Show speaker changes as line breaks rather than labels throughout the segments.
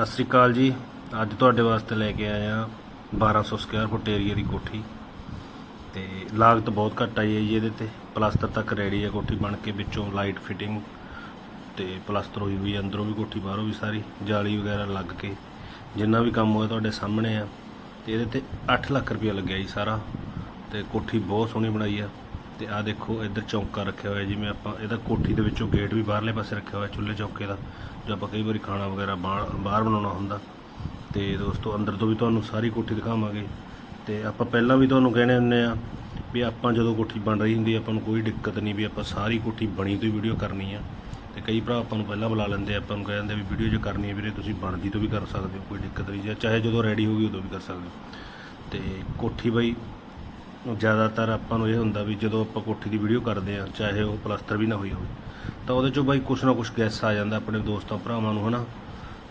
ਸਤਿ ਸ੍ਰੀ ਅਕਾਲ ਜੀ। ਅੱਜ ਤੁਹਾਡੇ ਵਾਸਤੇ ਲੈ ਕੇ ਆਏ ਆ 1200 ਸਕੁਅਰ ਫੁੱਟ ਏਰੀਆ ਦੀ ਕੋਠੀ। ਤੇ ਲਾਗਤ ਬਹੁਤ ਘੱਟ ਆਈ ਹੈ ਜੀ ਇਹਦੇ ਤੇ। ਪਲਾਸਟਰ ਤੱਕ ਰੈਡੀ ਹੈ ਕੋਠੀ ਬਣ ਕੇ, ਵਿੱਚੋਂ ਲਾਈਟ ਫਿਟਿੰਗ ਤੇ ਪਲਾਸਟਰ ਹੋਈ ਹੋਈ ਅੰਦਰੋਂ ਵੀ ਕੋਠੀ, ਬਾਹਰੋਂ ਵੀ ਸਾਰੀ ਜਾਲੀ ਵਗੈਰਾ ਲੱਗ ਕੇ। ਜਿੰਨਾ ਵੀ ਕੰਮ ਹੋਇਆ ਤੁਹਾਡੇ ਸਾਹਮਣੇ ਆ। ਤੇ ਇਹਦੇ ਤੇ 8 ਲੱਖ ਰੁਪਇਆ ਲੱਗਿਆ ਜੀ ਸਾਰਾ। ਤੇ ਕੋਠੀ ਬਹੁਤ ਸੋਹਣੀ ਬਣਾਈ ਆ। ਤੇ ਆ ਦੇਖੋ, ਇੱਧਰ ਚੌਂਕਾ ਰੱਖਿਆ ਹੋਇਆ ਜਿਵੇਂ ਆਪਾਂ ਇਹਦਾ ਕੋਠੀ ਦੇ ਵਿੱਚੋਂ ਗੇਟ ਵੀ ਬਾਹਰਲੇ ਪਾਸੇ ਰੱਖਿਆ ਹੋਇਆ, ਚੁੱਲ੍ਹੇ ਚੌਕੇ ਦਾ, ਜੋ ਆਪਾਂ ਕਈ ਵਾਰੀ ਖਾਣਾ ਵਗੈਰਾ ਬਾਹਰ ਬਾਹਰ ਬਣਾਉਣਾ ਹੁੰਦਾ। ਤੇ ਦੋਸਤੋ, ਅੰਦਰ ਤੋਂ ਵੀ ਤੁਹਾਨੂੰ ਸਾਰੀ ਕੋਠੀ ਦਿਖਾਵਾਂਗੇ। ਤੇ ਆਪਾਂ ਪਹਿਲਾਂ ਵੀ ਤੁਹਾਨੂੰ ਕਹਿੰਦੇ ਹੁੰਦੇ ਆ ਵੀ ਆਪਾਂ ਜਦੋਂ ਕੋਠੀ ਬਣ ਰਹੀ ਹੁੰਦੀ ਆਪਾਂ ਨੂੰ ਕੋਈ ਦਿੱਕਤ ਨਹੀਂ ਵੀ ਆਪਾਂ ਸਾਰੀ ਕੋਠੀ ਬਣੀ ਤੋਂ ਹੀ ਵੀਡੀਓ ਕਰਨੀ ਆ। ਤੇ ਕਈ ਭਰਾ ਆਪਾਂ ਨੂੰ ਪਹਿਲਾਂ ਬੁਲਾ ਲੈਂਦੇ ਆਪਾਂ ਨੂੰ ਕਹਿੰਦੇ ਵੀ ਵੀਡੀਓ ਜੇ ਕਰਨੀ ਹੈ ਵੀਰੇ, ਤੁਸੀਂ ਬਣਦੀ ਤੋਂ ਵੀ ਕਰ ਸਕਦੇ ਹੋ, ਕੋਈ ਦਿੱਕਤ ਨਹੀਂ। ਜਾਂ ਚਾਹੇ ਜਦੋਂ ਰੈਡੀ ਹੋ ਗਈ ਉਦੋਂ ਵੀ ਕਰ ਸਕਦੇ ਹੋ। ਤੇ ਕੋਠੀ ਬਈ ਜ਼ਿਆਦਾਤਰ ਆਪਾਂ ਨੂੰ ਇਹ ਹੁੰਦਾ ਵੀ ਜਦੋਂ ਆਪਾਂ ਕੋਠੀ ਦੀ ਵੀਡੀਓ ਕਰਦੇ ਆ ਚਾਹੇ ਉਹ ਪਲਸਤਰ ਵੀ ਨਾ ਹੋਈ ਹੋਵੇ, ਤਾਂ ਉਹਦੇ ਚੋਂ ਬਾਈ ਕੁਛ ਨਾ ਕੁਛ ਗੈਸ ਆ ਜਾਂਦਾ ਆਪਣੇ ਦੋਸਤਾਂ ਭਰਾਵਾਂ ਨੂੰ, ਹਨਾ?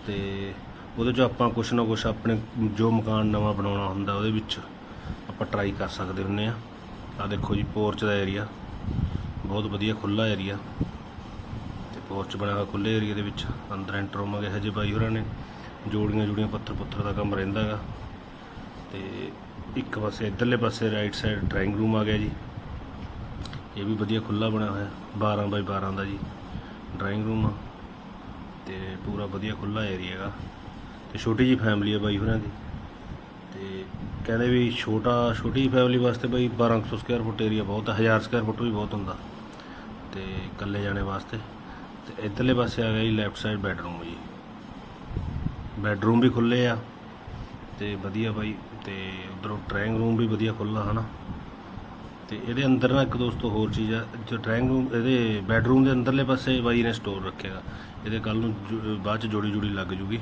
ਤੇ ਉਹਦੇ ਚੋਂ ਆਪਾਂ ਕੁਛ ਨਾ ਕੁਛ ਆਪਣੇ ਜੋ ਮਕਾਨ ਨਵਾਂ ਬਣਾਉਣਾ ਹੁੰਦਾ ਉਹਦੇ ਵਿੱਚ ਆਪਾਂ ਟਰਾਈ ਕਰ ਸਕਦੇ ਹੁੰਨੇ ਆ ਆ ਦੇਖੋ ਜੀ ਪੋਰਚ ਦਾ ਏਰੀਆ ਬਹੁਤ ਵਧੀਆ ਖੁੱਲਾ ਏਰੀਆ ਤੇ ਪੋਰਚ ਬਣਿਆ ਹੋਇਆ ਖੁੱਲੇ ਏਰੀਆ ਦੇ ਵਿੱਚ। ਅੰਦਰ ਐਂਟਰ ਹੋਵਾਂਗੇ ਹਜੇ ਬਾਈ ਹੋਰਾਂ ਨੇ। ਜੋੜੀਆਂ ਜੁੜੀਆਂ ਪੱਥਰ ਪੁੱਥਰ ਦਾ ਕੰਮ ਰਹਿੰਦਾ ਗਾ ਤੇ ਇੱਕ ਪਾਸੇ ਇਧਰਲੇ ਪਾਸੇ ਰਾਈਟ ਸਾਈਡ ਡਰਾਇੰਗ ਰੂਮ ਆ ਗਿਆ ਜੀ। ਇਹ ਵੀ ਵਧੀਆ ਖੁੱਲਾ ਬਣਿਆ ਹੋਇਆ 12 ਬਾਈ 12 ਦਾ ਜੀ ਡਰਾਇੰਗ ਰੂਮ ਆ। ਤੇ ਪੂਰਾ ਵਧੀਆ ਖੁੱਲਾ ਏਰੀਆ ਹੈਗਾ। ਤੇ ਛੋਟੀ ਜੀ ਫੈਮਿਲੀ ਆ ਬਾਈ ਹੋਰਾਂ ਦੀ। ਤੇ ਕਹਿੰਦੇ ਵੀ ਛੋਟਾ, ਛੋਟੀ ਫੈਮਿਲੀ ਵਾਸਤੇ ਬਾਈ 1200 ਸਕੁਅਰ ਫੁੱਟ ਏਰੀਆ ਬਹੁਤ ਹੈ 1000 ਸਕੁਅਰ ਫੁੱਟ ਵੀ ਬਹੁਤ ਹੁੰਦਾ। ਤੇ ਇਕੱਲੇ ਜਾਣੇ ਵਾਸਤੇ। ਤੇ ਇਧਰਲੇ ਪਾਸੇ ਆ ਗਿਆ ਜੀ ਲੈਫਟ ਸਾਈਡ ਬੈਡਰੂਮ ਜੀ। ਬੈਡਰੂਮ ਵੀ ਖੁੱਲੇ ਆ। ਤੇ ਵਧੀਆ ਬਾਈ ਤੇ ਉਧਰੋਂ ਡਰਾਇੰਗ ਰੂਮ ਵੀ ਵਧੀਆ ਖੁੱਲਾ ਹਨਾ। ਤੇ ਇਹਦੇ ਅੰਦਰ ਨਾ ਇੱਕ ਦੋਸਤੋ ਹੋਰ ਚੀਜ਼ ਆ, ਜੋ ਡਰਾਇੰਗ ਰੂਮ ਇਹਦੇ ਬੈਡਰੂਮ ਦੇ ਅੰਦਰਲੇ ਪਾਸੇ ਬਾਈ ਨੇ ਸਟੋਰ ਰੱਖਿਆ। ਇਹਦੇ ਕੱਲ ਨੂੰ ਜੋ- ਬਾਅਦ ਚ ਜੋੜੀ ਜੋੜੀ ਲੱਗ ਜੂਗੀ।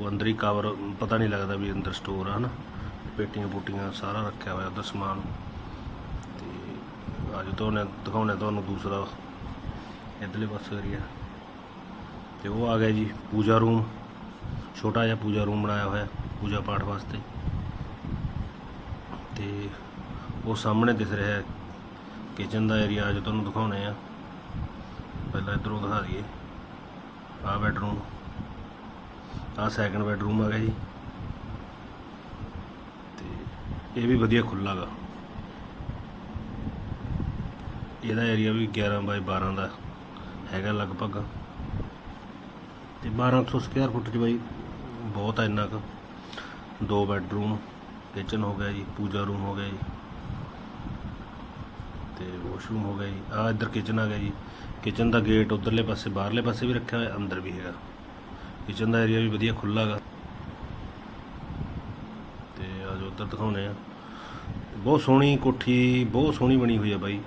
ਉਹ ਅੰਦਰ ਹੀ ਕਵਰ ਪਤਾ ਨਹੀਂ ਲੱਗਦਾ ਵੀ ਅੰਦਰ ਸਟੋਰ ਆ, ਹਨਾ। ਪੇਟੀਆਂ ਪੂਟੀਆਂ ਸਾਰਾ ਰੱਖਿਆ ਹੋਇਆ ਉਹਦਾ ਸਮਾਨ। ਤੇ ਅੱਜ ਤੋਂ ਨੇ ਦਿਖਾਉਣਾ ਤੁਹਾਨੂੰ ਦੂਸਰਾ। ਇਧਰਲੇ ਪਾਸੇ ਏਰੀਆ ਤੇ ਉਹ ਆ ਗਿਆ ਜੀ, ਪੂਜਾ ਰੂਮ ਛੋਟਾ ਜਿਹਾ ਪੂਜਾ ਰੂਮ ਬਣਾਇਆ ਹੋਇਆ, ਪੂਜਾ ਪਾਠ ਵਾਸਤੇ। ਤੇ ਉਹ ਸਾਹਮਣੇ ਦਿਖ ਰਿਹਾ ਹੈ ਕਿਚਨ ਦਾ ਏਰੀਆ ਅੱਜ ਤੁਹਾਨੂੰ ਦਿਖਾਉਣੇ ਆ। ਪਹਿਲਾਂ ਇਧਰੋਂ ਦਿਖਾ ਦਈਏ। ਆਹ ਬੈਡਰੂਮ ਆਹ ਸੈਕੰਡ ਬੈਡਰੂਮ ਹੈਗਾ ਜੀ। ਤੇ ਇਹ ਵੀ ਵਧੀਆ ਖੁੱਲ੍ਹਾ ਗਾ। ਇਹਦਾ ਏਰੀਆ ਵੀ 11 ਬਾਈ 12 ਦਾ ਹੈਗਾ ਲਗਭਗ। ਤੇ 1200 ਸਕੁਅਰ ਫੁੱਟ ਚ ਬਾਈ, ਬਹੁਤ ਆ ਇੰਨਾ ਕੁ। ਦੋ ਬੈਡਰੂਮ ਕਿਚਨ ਹੋ ਗਿਆ ਜੀ, ਪੂਜਾ ਰੂਮ ਹੋ ਗਿਆ ਜੀ, ਤੇ ਵਾਸ਼ਰੂਮ ਹੋ ਗਿਆ ਜੀ। ਆ ਇੱਧਰ ਕਿਚਨ ਆ ਗਿਆ ਜੀ। ਕਿਚਨ ਦਾ ਗੇਟ ਉਧਰਲੇ ਪਾਸੇ, ਬਾਹਰਲੇ ਪਾਸੇ ਵੀ ਰੱਖਿਆ ਹੋਇਆ, ਅੰਦਰ ਵੀ ਹੈਗਾ। ਕਿਚਨ ਦਾ ਏਰੀਆ ਵੀ ਵਧੀਆ ਖੁੱਲ੍ਹਾ ਗਾ ਤੇ ਆਜੋ ਉੱਧਰ ਦਿਖਾਉਣੇ ਆ। ਬਹੁਤ ਸੋਹਣੀ ਕੋਠੀ, ਬਹੁਤ ਸੋਹਣੀ ਬਣੀ ਹੋਈ ਆ ਬਾਈ।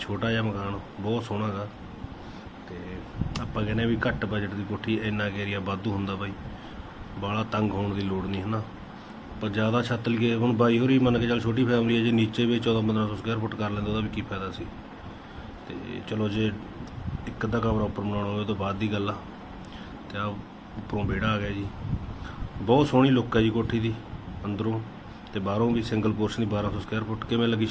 ਛੋਟਾ ਜਿਹਾ ਮਕਾਨ, ਬਹੁਤ ਸੋਹਣਾ ਗਾ ਤੇ ਆਪਾਂ ਕਹਿੰਦੇ ਵੀ ਘੱਟ ਬਜਟ ਦੀ ਕੋਠੀ, ਇੰਨਾ ਕੁ ਏਰੀਆ ਵਾਧੂ ਹੁੰਦਾ ਬਾਈ। ਬਾਹਲਾ ਤੰਗ ਹੋਣ ਦੀ ਲੋੜ ਨਹੀਂ ਹਨਾ ਪਰ ਜ਼ਿਆਦਾ ਛੱਤ ਲਈਏ ਹੁਣ ਬਾਈ ਹੋਰੀ ਮੰਨ ਕੇ ਚੱਲ ਛੋਟੀ ਫੈਮਿਲੀ ਹੈ ਜੇ, ਨੀਚੇ ਵੀ 14 1500 ਸਕੁਅਰ ਫੁੱਟ ਕਰ ਲੈਂਦੇ, ਉਹਦਾ ਵੀ ਕੀ ਫਾਇਦਾ ਸੀ। ਤੇ ਚਲੋ ਜੇ ਇੱਕ ਅੱਧਾ ਕਮਰਾ ਉੱਪਰ ਬਣਾਉਣਾ ਹੋਵੇ ਉਹ ਤੋਂ ਬਾਅਦ ਦੀ ਗੱਲ ਆ। ਤੇ ਆ ਉੱਪਰੋਂ ਵਿਹੜਾ ਆ ਗਿਆ ਜੀ। ਬਹੁਤ ਸੋਹਣੀ ਲੁੱਕ ਹੈ ਜੀ ਕੋਠੀ ਦੀ, ਅੰਦਰੋਂ। ਤੇ ਬਾਹਰੋਂ ਵੀ ਸਿੰਗਲ ਪੋਰਸ਼ਨ ਦੀ 1200 ਸਕੁਅਰ ਫੁੱਟ ਕਿਵੇਂ ਲੱਗੀ